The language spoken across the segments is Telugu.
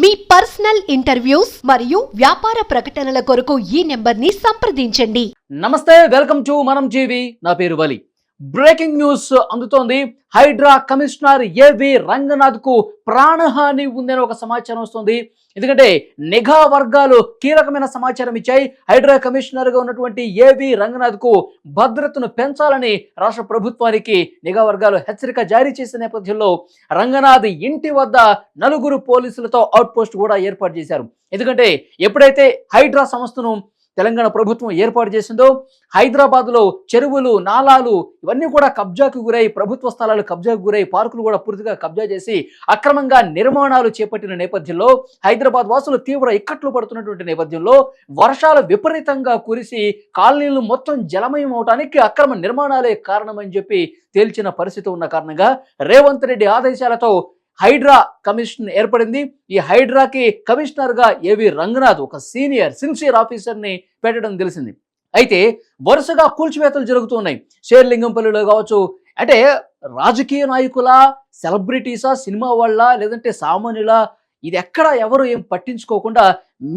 మీ పర్సనల్ ఇంటర్వ్యూస్ మరియు వ్యాపార ప్రకటనల కొరకు ఈ నెంబర్ని సంప్రదించండి. నమస్తే వెల్కమ్ టు మనం జీవి నా పేరు వలి. బ్రేకింగ్ న్యూస్ అందుతోంది. హైడ్రా కమిషనర్ ఏవి రంగనాథ్కు ప్రాణహాని ఉందని ఒక సమాచారం వస్తుంది. ఎందుకంటే నిఘా వర్గాలు కీలకమైన సమాచారం ఇచ్చాయి. హైడ్రా కమిషనర్గా ఉన్నటువంటి ఏవి రంగనాథ్కు భద్రతను పెంచాలని రాష్ట్ర ప్రభుత్వానికి నిఘా వర్గాలు హెచ్చరిక జారీ చేసిన నేపథ్యంలో రంగనాథ్ ఇంటి వద్ద నలుగురు పోలీసులతో అవుట్ పోస్ట్ కూడా ఏర్పాటు చేశారు. ఎందుకంటే ఎప్పుడైతే హైడ్రా సంస్థను తెలంగాణ ప్రభుత్వం ఏర్పాటు చేసిందో హైదరాబాద్లో చెరువులు నాలాలు ఇవన్నీ కూడా కబ్జాకు గురై ప్రభుత్వ స్థలాలు కబ్జాకు గురై పార్కులు కూడా పూర్తిగా కబ్జా చేసి అక్రమంగా నిర్మాణాలు చేపట్టిన నేపథ్యంలో హైదరాబాద్ వాసులు తీవ్ర ఇక్కట్లు పడుతున్నటువంటి నేపథ్యంలో వర్షాలు విపరీతంగా కురిసి కాలనీలు మొత్తం జలమయం అవడానికి అక్రమ నిర్మాణాలే కారణమని చెప్పి తేల్చిన పరిస్థితి ఉన్న కారణంగా రేవంత్ రెడ్డి ఆదేశాలతో హైడ్రా కమిషన్ ఏర్పడింది. ఈ హైడ్రాకి కమిషనర్గా ఏవి రంగనాథ్ ఒక సీనియర్ సిన్సియర్ ఆఫీసర్ని పెట్టడం తెలిసింది. అయితే వరుసగా కూల్చివేతలు జరుగుతున్నాయి షేర్లింగంపల్లిలో కావచ్చు అంటే రాజకీయ నాయకుల సెలబ్రిటీసా సినిమా వాళ్ళ లేదంటే సామాన్యుల ఇది ఎక్కడ ఎవరు ఏం పట్టించుకోకుండా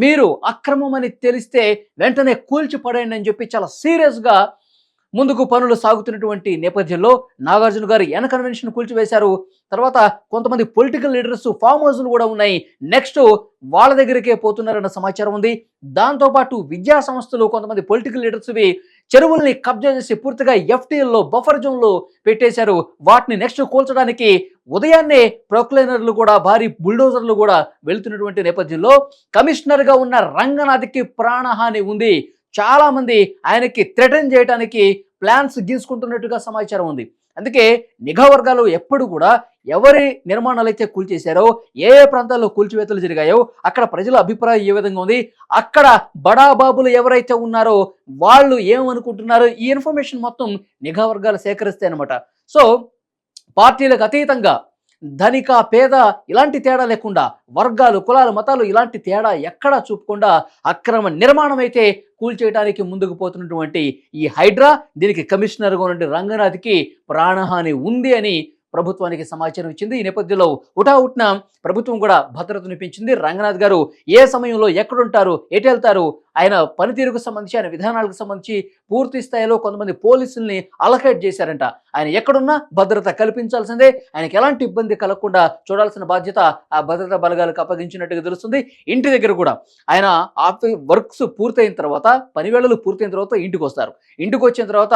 మీరు అక్రమం అని తెలిస్తే వెంటనే కూల్చి పడేయండి అని చెప్పి చాలా సీరియస్గా ముందుకు పనులు సాగుతున్నటువంటి నేపథ్యంలో నాగార్జున గారు ఎన్ కన్వెన్షన్ కూల్చివేశారు. తర్వాత కొంతమంది పొలిటికల్ లీడర్స్ ఫామ్ హౌస్లు కూడా ఉన్నాయి. నెక్స్ట్ వాళ్ళ దగ్గరికే పోతున్నారన్న సమాచారం ఉంది. దాంతోపాటు విద్యా సంస్థలు కొంతమంది పొలిటికల్ లీడర్స్వి చెరువుల్ని కబ్జా చేసి పూర్తిగా ఎఫ్టీఎల్లో బఫర్ జోన్లో పెట్టేశారు. వాటిని నెక్స్ట్ కూల్చడానికి ఉదయాన్నే ప్రొక్లైనర్లు కూడా భారీ బుల్డోజర్లు కూడా వెళ్తున్నటువంటి నేపథ్యంలో కమిషనర్గా ఉన్న రంగనాథ్కి ప్రాణహాని ఉంది. చాలామంది ఆయనకి థ్రెటన్ చేయడానికి ప్లాన్స్ గీసుకుంటున్నట్టుగా సమాచారం ఉంది. అందుకే నిఘా వర్గాలు ఎప్పుడు కూడా ఎవరి నిర్మాణాలు అయితే కూల్చేశారో ఏ ఏ ప్రాంతాల్లో కూల్చివేతలు జరిగాయో అక్కడ ప్రజల అభిప్రాయం ఏ విధంగా ఉంది అక్కడ బడాబాబులు ఎవరైతే ఉన్నారో వాళ్ళు ఏమనుకుంటున్నారో ఈ ఇన్ఫర్మేషన్ మొత్తం నిఘా వర్గాలు సేకరిస్తాయి అనమాట సో పార్టీలకు అతీతంగా ధనిక పేద ఇలాంటి తేడా లేకుండా వర్గాలు కులాలు మతాలు ఇలాంటి తేడా ఎక్కడా చూపకుండా అక్రమ నిర్మాణం అయితే కూల్చేయడానికి ముందుకు పోతున్నటువంటి ఈ హైడ్రా దీనికి కమిషనర్గా ఉన్నటువంటి రంగనాథ్కి ప్రాణహాని ఉంది అని ప్రభుత్వానికి సమాచారం ఇచ్చింది. ఈ నేపథ్యంలో ఉటావుట్న ప్రభుత్వం కూడా భద్రతను పెంచింది రంగనాథ్ గారు ఏ సమయంలో ఎక్కడుంటారు ఎటు వెళ్తారు ఆయన పనితీరుకు సంబంధించి ఆయన విధానాలకు సంబంధించి పూర్తి స్థాయిలో కొంతమంది పోలీసుల్ని అలకేట్ చేశారంట. ఆయన ఎక్కడున్నా భద్రత కల్పించాల్సిందే. ఆయనకి ఎలాంటి ఇబ్బంది కలగకుండా చూడాల్సిన బాధ్యత ఆ భద్రతా బలగాలకు అప్పగించినట్టుగా తెలుస్తుంది. ఇంటి దగ్గర కూడా ఆయన ఆఫీ వర్క్స్ పూర్తయిన తర్వాత పనివేళలు పూర్తయిన తర్వాత ఇంటికి వస్తారు ఇంటికి వచ్చిన తర్వాత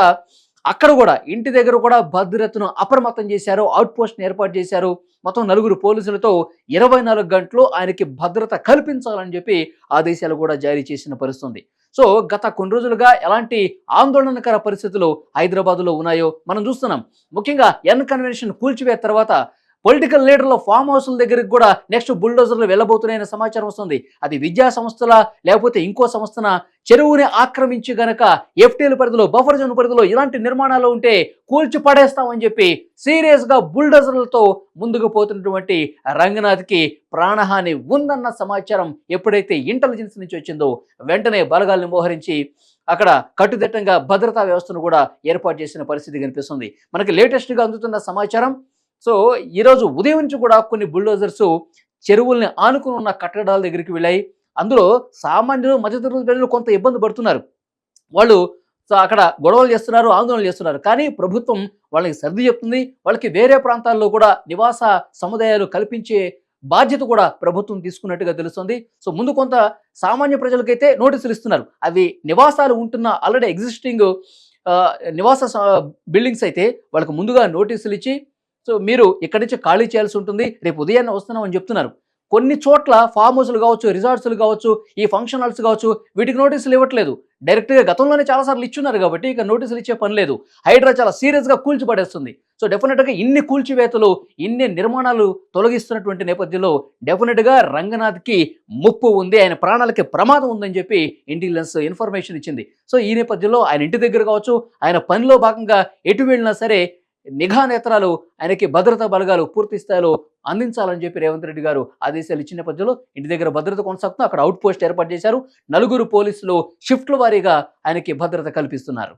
అక్కడ కూడా ఇంటి దగ్గర కూడా భద్రతను అప్రమత్తం చేశారు అవుట్ పోస్ట్ని ఏర్పాటు చేశారు. మొత్తం నలుగురు పోలీసులతో ఇరవై నాలుగు గంటలు ఆయనకి భద్రత కల్పించాలని చెప్పి ఆదేశాలు కూడా జారీ చేసిన పరిస్థితుంది. సో గత కొన్ని రోజులుగా ఎలాంటి ఆందోళనకర పరిస్థితులు హైదరాబాద్లో ఉన్నాయో మనం చూస్తున్నాం. ముఖ్యంగా ఎన్ కన్వెన్షన్ కూల్చివే తర్వాత పొలిటికల్ లీడర్ల ఫామ్ హౌస్ల దగ్గరికి కూడా నెక్స్ట్ బుల్డోజర్లు వెళ్ళబోతున్నాయన్న సమాచారం వస్తుంది. అది విద్యా సంస్థల లేకపోతే ఇంకో సంస్థన? చెరువుని ఆక్రమించి గనక ఎఫ్టీల పరిధిలో బఫర్ జోన్ పరిధిలో ఇలాంటి నిర్మాణాలు ఉంటే కూల్చి పడేస్తామని చెప్పి సీరియస్గా బుల్డోజర్లతో ముందుకు పోతున్నటువంటి రంగనాథ్కి ప్రాణహాని ఉందన్న సమాచారం ఎప్పుడైతే ఇంటెలిజెన్స్ నుంచి వచ్చిందో వెంటనే బలగాల్ని మోహరించి అక్కడ కట్టుదిట్టంగా భద్రతా వ్యవస్థను కూడా ఏర్పాటు చేసిన పరిస్థితి కనిపిస్తుంది. మనకి లేటెస్ట్గా అందుతున్న సమాచారం సో ఈరోజు ఉదయం నుంచి కూడా కొన్ని బుల్డోజర్స్ చెరువుల్ని ఆనుకుని ఉన్న కట్టడాల దగ్గరికి వెళ్ళాయి. అందులో సామాన్యులు మధ్యతరగతి ప్రజలు కొంత ఇబ్బంది పడుతున్నారు. వాళ్ళు సో అక్కడ గొడవలు చేస్తున్నారు ఆందోళన చేస్తున్నారు. కానీ ప్రభుత్వం వాళ్ళకి సర్ది చెప్తుంది. వాళ్ళకి వేరే ప్రాంతాల్లో కూడా నివాస సముదాయాలు కల్పించే బాధ్యత కూడా ప్రభుత్వం తీసుకున్నట్టుగా తెలుస్తుంది. సో ముందు కొంత సామాన్య ప్రజలకైతే నోటీసులు ఇస్తున్నారు. అవి నివాసాలు ఉంటున్న ఆల్రెడీ ఎగ్జిస్టింగ్ నివాస బిల్డింగ్స్ అయితే వాళ్ళకి ముందుగా నోటీసులు ఇచ్చి సో మీరు ఇక్కడి నుంచి ఖాళీ చేయాల్సి ఉంటుంది. రేపు ఉదయాన్నే వస్తున్నాం అని చెప్తున్నారు. కొన్ని చోట్ల ఫామ్ హౌస్లు కావచ్చు రిసార్ట్స్లు కావచ్చు ఈ ఫంక్షన్ హాల్స్ కావచ్చు వీటికి నోటీసులు ఇవ్వట్లేదు. డైరెక్ట్గా గతంలోనే చాలాసార్లు ఇచ్చున్నారు కాబట్టి ఇక నోటీసులు ఇచ్చే పని లేదు. హైడ్రా చాలా సీరియస్గా కూల్చిపడేస్తుంది. సో డెఫినెట్గా ఇన్ని కూల్చివేతలు ఇన్ని నిర్మాణాలు తొలగిస్తున్నటువంటి నేపథ్యంలో డెఫినెట్గా రంగనాథ్కి ముప్పు ఉంది. ఆయన ప్రాణాలకి ప్రమాదం ఉందని చెప్పి ఇంటెలిజెన్స్ ఇన్ఫర్మేషన్ ఇచ్చింది. సో ఈ నేపథ్యంలో ఆయన ఇంటి దగ్గర కావచ్చు ఆయన పనిలో భాగంగా ఎటు వెళ్ళినా సరే నిఘా నేత్రాలు ఆయనకి భద్రతా బలగాలు పూర్తి స్థాయిలో అందించాలని చెప్పి రేవంత్ రెడ్డి గారు ఆదేశాలు ఇచ్చిన నేపథ్యంలో ఇంటి దగ్గర భద్రత కొనసాగుతూ అక్కడ అవుట్ పోస్ట్ ఏర్పాటు చేశారు. నలుగురు పోలీసులు షిఫ్ట్ల వారీగా ఆయనకి భద్రత కల్పిస్తున్నారు.